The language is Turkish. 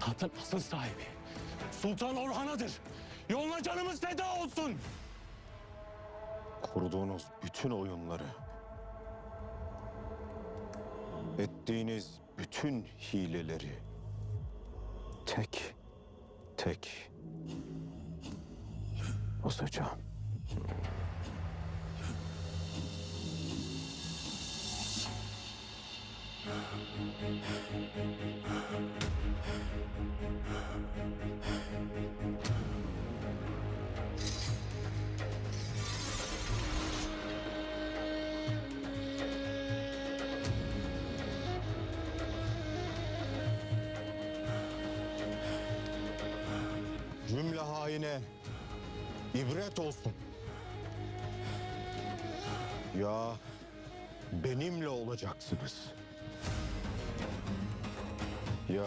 Tahtın asıl sahibi Sultan Orhan'adır. Yoluna canımız feda olsun. Kurduğunuz bütün oyunları, ettiğiniz bütün hileleri tek tek bozacağım. Cümle haine ibret olsun. Ya benimle olacaksınız. Ya